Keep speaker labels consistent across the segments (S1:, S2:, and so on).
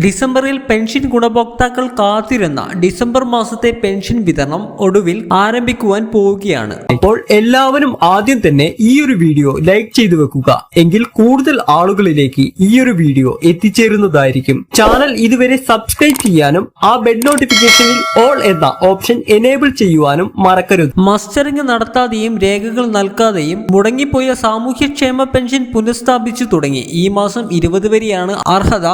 S1: ഡിസംബറിൽ പെൻഷൻ ഗുണഭോക്താക്കൾ കാത്തിരുന്ന ഡിസംബർ മാസത്തെ പെൻഷൻ വിതരണം ഒടുവിൽ ആരംഭിക്കുവാൻ പോവുകയാണ്.
S2: അപ്പോൾ എല്ലാവരും ആദ്യം തന്നെ ഈ ഒരു വീഡിയോ ലൈക്ക് ചെയ്തു വെക്കുക. എങ്കിൽ കൂടുതൽ ആളുകളിലേക്ക് ഈ ഒരു വീഡിയോ എത്തിച്ചേരുന്നതായിരിക്കും. ചാനൽ ഇതുവരെ സബ്സ്ക്രൈബ് ചെയ്യാനും ആ ബെൽ നോട്ടിഫിക്കേഷനിൽ ഓൾ എന്ന ഓപ്ഷൻ എനേബിൾ ചെയ്യുവാനും മറക്കരുത്.
S1: മസ്റ്ററിംഗ് നടത്താതെയും രേഖകൾ നൽകാതെയും മുടങ്ങിപ്പോയ സാമൂഹ്യക്ഷേമ പെൻഷൻ പുനഃസ്ഥാപിച്ചു തുടങ്ങി. ഈ മാസം ഇരുപത് വരെയാണ് അർഹത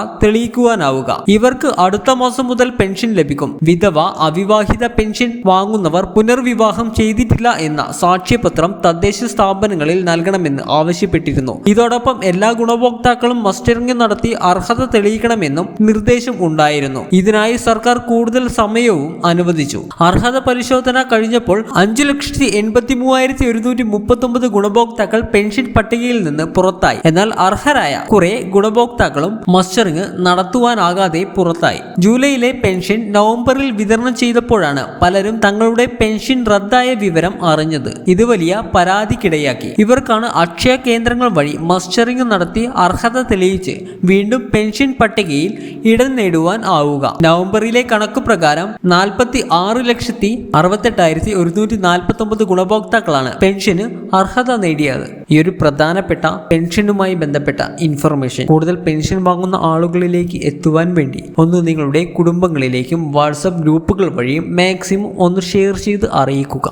S1: തെളിയിക്കുവാനാവുക ഇവർക്ക് അടുത്ത മാസം മുതൽ പെൻഷൻ ലഭിക്കും. വിധവ അവിവാഹിത പെൻഷൻ വാങ്ങുന്നവർ പുനർവിവാഹം ചെയ്തിട്ടില്ല എന്ന സാക്ഷ്യപത്രം തദ്ദേശ സ്ഥാപനങ്ങളിൽ നൽകണമെന്ന് ആവശ്യപ്പെട്ടിരുന്നു. ഇതോടൊപ്പം എല്ലാ ഗുണഭോക്താക്കളും മസ്റ്ററിംഗ് നടത്തി അർഹത തെളിയിക്കണമെന്നും നിർദ്ദേശം ഉണ്ടായിരുന്നു. ഇതിനായി സർക്കാർ കൂടുതൽ സമയവും അനുവദിച്ചു. അർഹത പരിശോധന കഴിഞ്ഞപ്പോൾ അഞ്ചു ലക്ഷത്തി എൺപത്തി മൂവായിരത്തി ഒരുന്നൂറ്റി മുപ്പത്തി ഒമ്പത് ഗുണഭോക്താക്കൾ പെൻഷൻ പട്ടികയിൽ നിന്ന് പുറത്തായി. എന്നാൽ അർഹരായ കുറെ ഗുണഭോക്താക്കളും മസ്റ്ററിംഗ് നടത്തുവാനാകാതെ പുറത്തായി. ജൂലൈയിലെ പെൻഷൻ നവംബറിൽ വിതരണം ചെയ്തപ്പോഴാണ് പലരും തങ്ങളുടെ പെൻഷൻ റദ്ദായ വിവരം അറിഞ്ഞത്. ഇത് വലിയ പരാതിക്കിടയാക്കി. ഇവർക്കാണ് അക്ഷയ കേന്ദ്രങ്ങൾ വഴി മസ്റ്ററിംഗ് നടത്തി അർഹത തെളിയിച്ച് വീണ്ടും പെൻഷൻ പട്ടികയിൽ ഇടം നേടുവാൻ ആവുക. നവംബറിലെ കണക്ക് പ്രകാരം നാൽപ്പത്തി ആറ് ലക്ഷത്തി അറുപത്തെട്ടായിരത്തി ഒരുന്നൂറ്റി നാൽപ്പത്തി ഒമ്പത് ഗുണഭോക്താക്കളാണ് പെൻഷന് അർഹത നേടിയത്. ഈ ഒരു പ്രധാനപ്പെട്ട പെൻഷനുമായി ബന്ധപ്പെട്ട ഇൻഫർമേഷൻ. കൂടുതൽ പെൻഷൻ വാങ്ങുന്ന ആളുകളിലേക്ക് എത്തുവാൻ വേണ്ടി. ഒന്ന് നിങ്ങളുടെ കുടുംബങ്ങളിലേക്കും വാട്സപ്പ് ഗ്രൂപ്പുകൾ വഴിയും മാക്സിമം ഒന്ന് ഷെയർ ചെയ്ത് അറിയിക്കുക.